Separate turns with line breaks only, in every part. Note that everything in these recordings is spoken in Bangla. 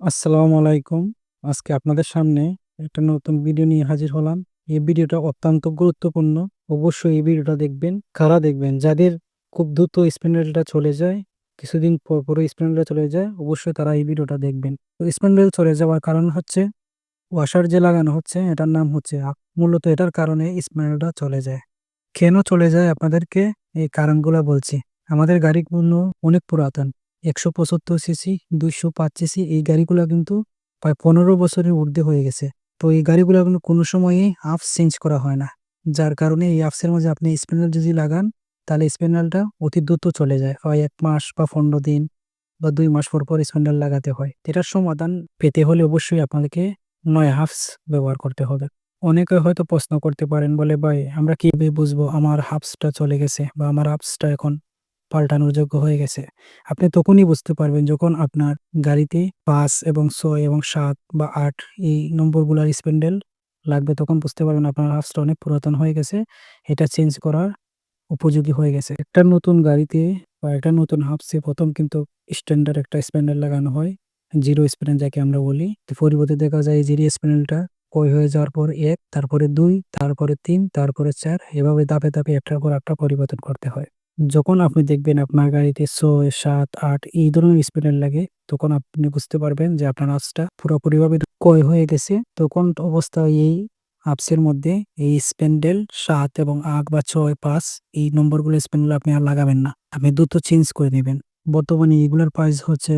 আসসালামু আলাইকুম। আজকে আপনাদের সামনে একটা নতুন ভিডিও নিয়ে হাজির হলাম। এই ভিডিওটা অত্যন্ত গুরুত্বপূর্ণ। অবশ্যই এই ভিডিওটা দেখবেন কারা দেখবেন। যাদের খুব দ্রুত স্প্যান্ডেলটা চলে যায়, কিছুদিন পর পর স্প্যান্ডেলটা চলে যায়, অবশ্যই তারা এই ভিডিওটা দেখবেন। তো স্প্যান্ডেল চলে যাওয়ার কারণ হচ্ছে, ওয়াশার যে লাগানো হচ্ছে, এটার নাম হচ্ছে মূলত এটার কারণে স্প্যান্ডেলটা চলে যায়। কেন চলে যায় আপনাদেরকে এই কারণগুলো বলছি। আমাদের গাড়িগুলো অনেক পুরাতন। একশো পঁচাত্তর সিসি, দুইশো পাঁচ সিসি, এই গাড়িগুলো কিন্তু প্রায় পনেরো বছরের ঊর্ধ্বে হয়ে গেছে। তো এই গাড়িগুলো কিন্তু কোনো সময়ই আপস চেঞ্জ করা হয় না। যার কারণে এই আপসের মাঝে আপনি স্প্যান্ডেল যদি লাগান, তাহলে স্প্যান্ডেলটা অতি দ্রুত চলে যায়। হয় এক মাস বা পনেরো দিন বা দুই মাস পর পর স্প্যান্ডেল লাগাতে হয়। এটার সমাধান পেতে হলে অবশ্যই আপনাদেরকে নয় হাফস ব্যবহার করতে হবে। অনেকে হয়তো প্রশ্ন করতে পারেন, বলে, ভাই, আমরা কীভাবে বুঝব আমার হাফসটা চলে গেছে বা আমার হাফসটা এখন পাল্টানোর যোগ্য হয়ে গেছে। আপনি তখনই বুঝতে পারবেন যখন আপনার গাড়িতে পাঁচ এবং ছয় এবং সাত বা আট এই নম্বরগুলোর স্প্যান্ডেল লাগবে তখন বুঝতে পারবেন আপনার হাফসটা অনেক পুরাতন হয়ে গেছে, এটা চেঞ্জ করার উপযোগী হয়ে গেছে। একটা নতুন গাড়িতে বা একটা নতুন হাফসে প্রথম কিন্তু স্ট্যান্ডার্ড একটা স্প্যান্ডেল লাগানো হয়, জিরো স্প্যান্ডেল যাকে আমরা বলি। পরিবর্তে দেখা যায় জিরো স্প্যান্ডেলটা ক্ষয় হয়ে যাওয়ার পর এক, তারপরে দুই, তারপরে তিন, তারপরে চার, এভাবে ধাপে ধাপে একটার পর একটা পরিবর্তন করতে হয়। যখন আপনি দেখবেন আপনার গাড়িতে ছয় সাত, আট এই ধরনের স্প্যান্ডেল লাগে, তখন আপনি বুঝতে পারবেন যে আপনার আঁচটা পুরোপুরিভাবে ক্ষয় হয়ে গেছে। তখন অবস্থা এই আপসের মধ্যে এই স্প্যান্ডেল সাত এবং আট বা ছয়, পাঁচ এই নম্বরগুলো স্প্যান্ডেল আপনি আর লাগাবেন না। আপনি দ্রুত চেঞ্জ করে নেবেন। বর্তমানে এগুলোর প্রাইস হচ্ছে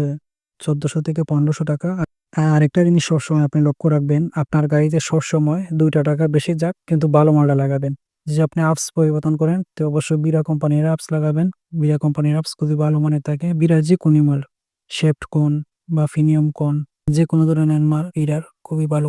চোদ্দশো থেকে পনেরোশো টাকা। আর আরেকটা জিনিস সবসময় আপনি লক্ষ্য রাখবেন, আপনার গাড়িতে সবসময় দুইটা টাকা বেশি যাক, কিন্তু ভালো মালটা লাগাবেন। যে আপনি অ্যাপস পরিবর্তন করেন, তো অবশ্যই বিরা কোম্পানির অ্যাপস লাগাবেন। বিরা কোম্পানির অ্যাপস খুবই ভালো মানের থাকে। বিরা যে কোনো মাল শেফট কোন বা ফিনিয়ম কোন, যে কোনো ধরনের মাল এটার খুবই ভালো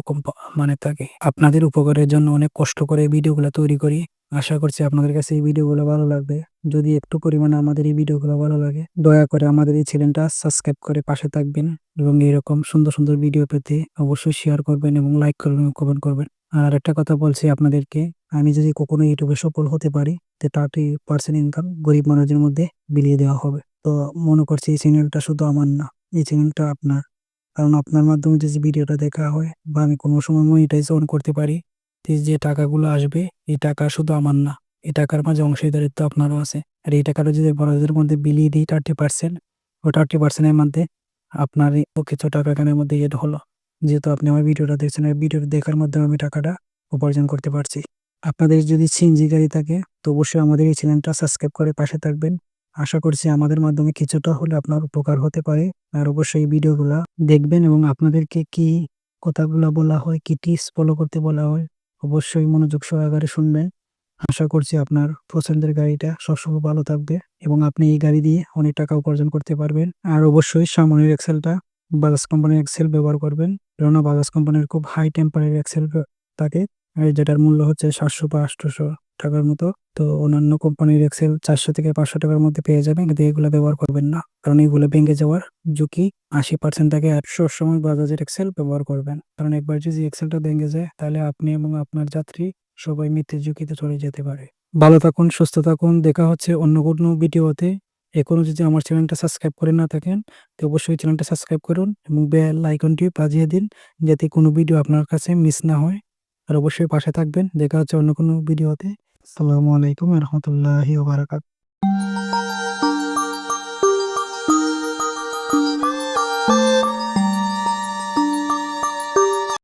মানে থাকে। আপনাদের উপকারের জন্য অনেক কষ্ট করে ভিডিওগুলো তৈরি করি। আশা করছি আপনাদের কাছে এই ভিডিওগুলো ভালো লাগবে। যদি একটু পরিমাণে আমাদের এই ভিডিওগুলো ভালো লাগে, দয়া করে আমাদের এই চ্যানেলটা সাবস্ক্রাইব করে পাশে থাকবেন এবং এরকম সুন্দর সুন্দর ভিডিও পেতে অবশ্যই শেয়ার করবেন এবং লাইক করবেন কমেন্ট করবেন। আর একটা কথা বলছি আপনাদেরকে আমি যদি কখনো ইউটিউবে সফল হতে পারি, তো থার্টি পার্সেন্ট ইনকাম গরিব মানুষের মধ্যে বিলিয়ে দেওয়া হবে। তো মনে করছি এই চ্যানেলটা শুধু আমার না, এই চ্যানেলটা আপনার। কারণ আপনার মাধ্যমে যদি ভিডিওটা দেখা হয় বা আমি কোনো সময় মনিটাইজ অন করতে পারি, তো যে টাকাগুলো আসবে, এই টাকা শুধু আমার না, এই টাকার মাঝে অংশীদারিত্ব আপনারও আছে। আর এই টাকাটা যদি বড়দের মধ্যে বিলিয়ে দিই থার্টি পার্সেন্ট ও থার্টি পার্সেন্টের মধ্যে আপনার কিছু টাকা এখানের মধ্যে এড হলো। যেহেতু আপনি আমার ভিডিওটা দেখছেন এই ভিডিওটা দেখার মাধ্যমে আমি টাকাটা উপার্জন করতে পারছি। আপনাদের যদি সিএনজি গাড়ি থাকে, তো অবশ্যই আমাদের এই চ্যানেলটা সাবস্ক্রাইব করে পাশে থাকবেন। আশা করছি আমাদের মাধ্যমে কিছুটা হলে আপনার উপকার হতে পারে। আর অবশ্যই এই ভিডিওগুলা দেখবেন এবং আপনাদেরকে কি কথাগুলো বলা হয়, কি টিপস ফলো করতে বলা হয়, অবশ্যই মনোযোগ সহকারে শুনবেন। আশা করছি আপনার পছন্দের গাড়িটা সবসময় ভালো থাকবে এবং আপনি এই গাড়ি দিয়ে অনেক টাকা উপার্জন করতে পারবেন। আর অবশ্যই সামনের এক্সেলটা বাজাজ কোম্পানির এক্সেল ব্যবহার করবেন। কেননা বাজাজ কোম্পানির খুব হাই টেম্পারের এক্সেল থাকে। যেটার মূল্য হচ্ছে সাতশো বা আটশোশো টাকার মতো। তো অন্যান্য কোম্পানির এক্সেল চারশো থেকে পাঁচশো টাকার মধ্যে পেয়ে যাবেন। কিন্তু এগুলো ব্যবহার করবেন না। কারণ এগুলো ভেঙে যাওয়ার ঝুঁকি আশি পার্সেন্ট থেকে একশো সময় বাজাজের এক্সেল ব্যবহার করবেন। কারণ একবার যদি এক্সেলটা ভেঙে যায়, তাহলে আপনি এবং আপনার যাত্রী সবাই মৃত্যুর ঝুঁকিতে চলে যেতে পারে। ভালো থাকুন, সুস্থ থাকুন। দেখা হচ্ছে অন্য কোনো ভিডিওতে। এখনও যদি আমার চ্যানেলটা সাবস্ক্রাইব করে না থাকেন, তো অবশ্যই চ্যানেলটা সাবস্ক্রাইব করুন এবং বেল আইকনটি বাজিয়ে দিন, যাতে কোনো ভিডিও আপনার কাছে মিস না হয়। আর অবশ্যই পাশে থাকবেন। দেখা হচ্ছে অন্য কোনো ভিডিওতে। আসসালামু আলাইকুম রহমতুল্লাহি ওবারাকাত